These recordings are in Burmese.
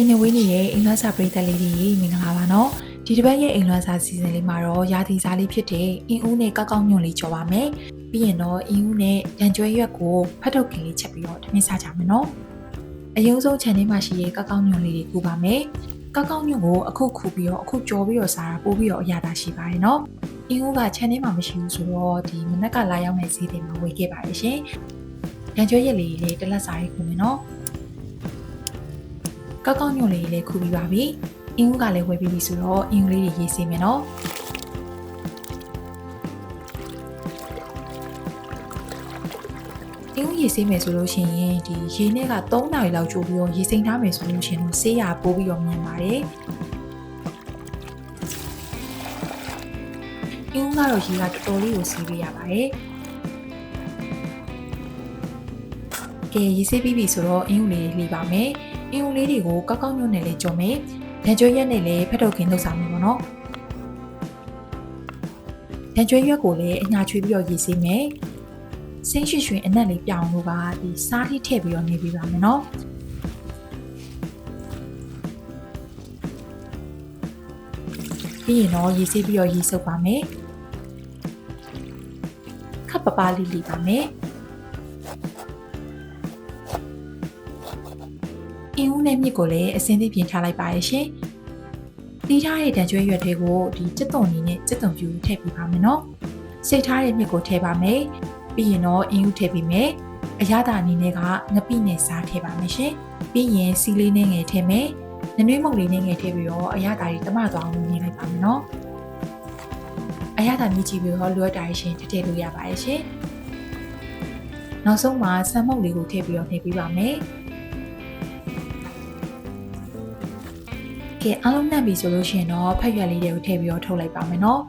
အိမ်နဝေးနေရဲ့အိမ်လွှမ်းစာပရိသတ်လေးတွေမင်္ဂလာပါနော်ဒီတစ်ပတ်ရဲ့အိမ်လွှမ်းစာစီစဉ်လေးမှာတော့ရာသီစားလေးဖြစ်တဲ့အင်းဦးနဲ့ကောက်ကောက်ညွန့်လေးကြော်ပါမယ်ပြီးရင်တော့အင်းဦးနဲ့တန်ကျွဲရွက်ကိုဖတ်ထုတ်ခင်လေးချက်ပြီးတော့ထမင်းစားကြမယ်နော်အယုံဆုံး channel မှာရှိရဲ့ကောက်ကောက်ညွန့်လေးတွေကူပါမယ်ကောက်ကောက်ညွန့်ကိုအခုခူပြီးတော့အခုကြော်ပြီးတော့စားတာပို့ပြီးတော့အရသာရှိပါတယ်နော်အင်းဦးက channel မှာမရှိဘူးဆိုတော့ဒီမနက်ကလာရောက်နေဈေးတွေမှာဝယ်ခဲ့ပါတယ်ရှင်တန်ကျွဲရက်လေးလေးတစ်လက်စားရေးခုမယ်နော် ကောက်ကောက်ညွန့်လေးလေးခူပြီးပါပြီ။အင်းဦးကလည်းဝယ်ပြီးပြီဆိုတော့အင်းဦးလေးတွေရေးစေမယ်နော်။အင်းဦးရေးစေမယ်ဆိုလို့ရှိရင်ဒီရေနဲ့က3နာရီလောက်ကြိုးပြီးတော့ရေစိမ်ထားမယ်ဆိုလို့ရှိရင်တော့ဆေးရပိုးပြီးတော့မြန်ပါတယ်။အင်းဦးကတော့ရေကတော်တော်လေးကိုစီးပေးရပါတယ်။ကဲရေးစေးပြီးပြီဆိုတော့အင်းဦးလေးလှီးပါမယ်။ အင်းဦးလေးတွေကိုကောက်ကောက်ညွတ်နဲ့လေးကြုံမယ်။ဒန်ကျွေးရက်နဲ့လည်းဖက်ထုတ်ခင်းလုပ်ဆောင်မယ်ပေါ့နော်။ဒန်ကျွေးရက်ကိုလည်းအညာချွေးပြီးတော့ရေးစေးမယ်။စိမ့်ရွှေရွှေအနက်လေးပြောင်းလို့ပါဒီစားထိထည့်ပြီးတော့နေပြီးပါမယ်နော်။ပြီးရင်တော့ရေးစေးပြီးတော့ရေးစုပ်ပါမယ်။ခပ်ပပလေးလေးပါမယ်။ အင်းဦးနဲ့မြစ်ကိုလည်းအစင်းသစ်ပြင်ထားလိုက်ပါရဲ့ရှင်။တီးထားတဲ့တံကျွဲရွက်တွေကိုဒီစက်တုံလေးနဲ့စက်တုံပြူထည့်ပေးပါမယ်နော်။စိတ်ထားတဲ့မြစ်ကိုထည့်ပါမယ်။ပြီးရင်တော့အင်းဦးထည့်ပေးမယ်။အရသာအနေနဲ့ကငပိနဲ့စားထည့်ပါမယ်ရှင်။ပြီးရင်စီလေးနဲ့ငယ်ထည့်မယ်။နနွေးမုတ်လေးနဲ့ငယ်ထည့်ပြီးတော့အရသာတွေတမသွားအောင်မြင်လိုက်ပါမယ်နော်။အရသာမြည်ကြည့်ပြီးတော့လွယ်တာရှင်ထည့်ထည့်လို့ရပါရဲ့ရှင်။နောက်ဆုံးမှာဆန်မုတ်လေးကိုထည့်ပြီးတော့ထည့်ပေးပါမယ်။ ကဲအားလုံးနှံ့ပြီဆိုလို့ရှိရင်တော့ဖက်ရွက်လေးတွေကိုထည့်ပြီးတော့ထုတ်လိုက်ပါမယ်နော်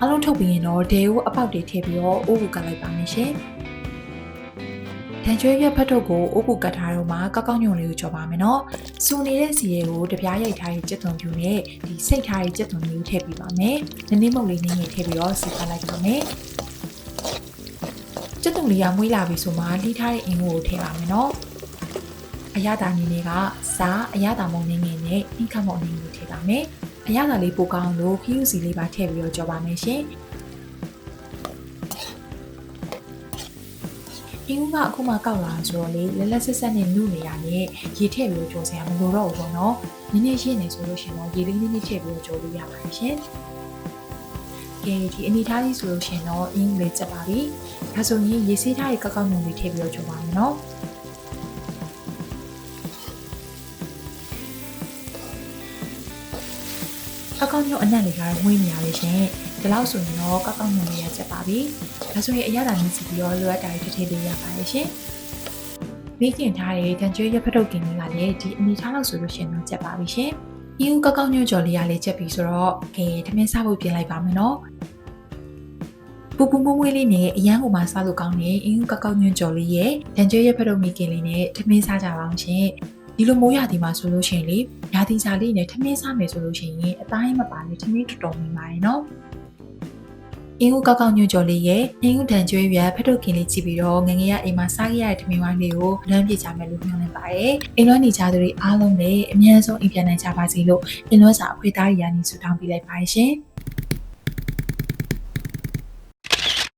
အားလုံးထုတ်ပြီးရင်တော့ဒဲကိုအပေါက်တွေထည့်ပြီးတော့အိုးကိုကတ်လိုက်ပါမယ်ရှင်တန်ကျွဲရွက်ဖက်ထုတ်ကိုအိုးကိုကတ်ထားတော့မှကောက်ကောက်ညုံလေးကိုကြော်ပါမယ်နော်စူနေတဲ့စီရဲကိုတပြားရိုက်ထားရဲ့ကြက်သွန်ပြူနဲ့ဒီစိတ်ထားရဲ့ကြက်သွန်လေးကိုထည့်ပြီးပါမယ်နည်းနည်းမုတ်လေးနည်းနည်းထည့်ပြီးတော့စီဖတ်လိုက်ပါမယ် ကျက်တုံလေးကမွေးလာပြီဆိုမှလှီးထားတဲ့အင်ကိုထည့်ပါမယ်နော်။အရသာနေနေကစားအရသာမုံနေငယ်နဲ့အင်ခတ်မုံနေငယ်ထည့်ပါမယ်။အရသာလေးပိုကောင်းလို့ခီးယူစီလေးပါထည့်ပြီးတော့ကြော်ပါမယ်ရှင်။အင်းကအခုမှကောက်လာဆိုတော့လေလက်လက်ဆက်ဆက်နဲ့နုနေရနဲ့ရေထည့်ပြီးတော့ကြော်စရာမလိုတော့ဘူးပေါ့နော်။နည်းနည်းရှင်းနေဆိုလို့ရှိရင်တော့ရေလေးနည်းနည်းထည့်ပြီးတော့ကြော်လို့ရပါတယ်ရှင်။ ကဲဒီအနေထားကြီးဆိုလို့ရှိရင်တော့အင်းလေးချက်ပါပြီ။ဒါဆိုရင်ရေဆေးထားရဲ့ကောက်ကောက်ညုံလေးထည့်ပြီးတော့ကြိုပါမယ်နော်ကောက်ကောက်ညုံအနက်လေးကတော့ဝင်းနေရလေရှင်ဒီလောက်ဆိုရင်တော့ကောက်ကောက်ညုံလေးရချက်ပါပြီဒါဆိုရင်အရသာမြင့်စီပြီးတော့လိုအပ်တာတွေတစ်ထည့်လေးရပါတယ်ရှင်မိခင်ထားတဲ့တန်ကျွေးရဖတ်ထုတ်ကင်လေးကလည်းဒီအနေထားလောက်ဆိုလို့ရှင်တော့ချက်ပါပြီရှင် အင်းကောက်ကောက်ညုံကြော်လေးရလေးချက်ပြီဆိုတော့ကဲထမင်းစားဖို့ပြင်လိုက်ပါမယ်နော်ပူပူမွေးမွေးလေးနဲ့အရန်ကိုမှစားလို့ကောင်းတဲ့အင်းကောက်ကောက်ညွန့်ကြော်လေးရဲ့တန်ကျွဲရဲ့ဖက်တော့မီကင်လေးနဲ့ထမင်းစားကြပါအောင်ရှင်ဒီလိုမိုးရသည်မှာဆိုလို့ရှိရင်လေရာသီစားလေးနဲ့ထမင်းစားမယ်ဆိုလို့ရှိရင်အတိုင်းမပါနဲ့ထမင်းတော်တော်မြင်ပါတယ်နော် အင်းဦးကောက်ကောက်ညွန့်ကြော်လေးရဲ့အင်းဦးတန်ကျွဲရွက်ဖက်တော့ကင်လေးကြည့်ပြီးတော့ငငယ်ရအိမ်မှာစားခဲ့ရတဲ့ထမင်းဝိုင်းလေးကိုလမ်းပြကြမယ်လို့မျှော်လင့်ပါတယ်အိမ်လွှမ်းနေကြသူတွေအားလုံးလည်းအများဆုံးအိမ်ပြန်နိုင်ကြပါစေလို့အင်းလွှမ်းစာအခွေသားတွေရာနေဆုတောင်းပေးလိုက်ပါရှင်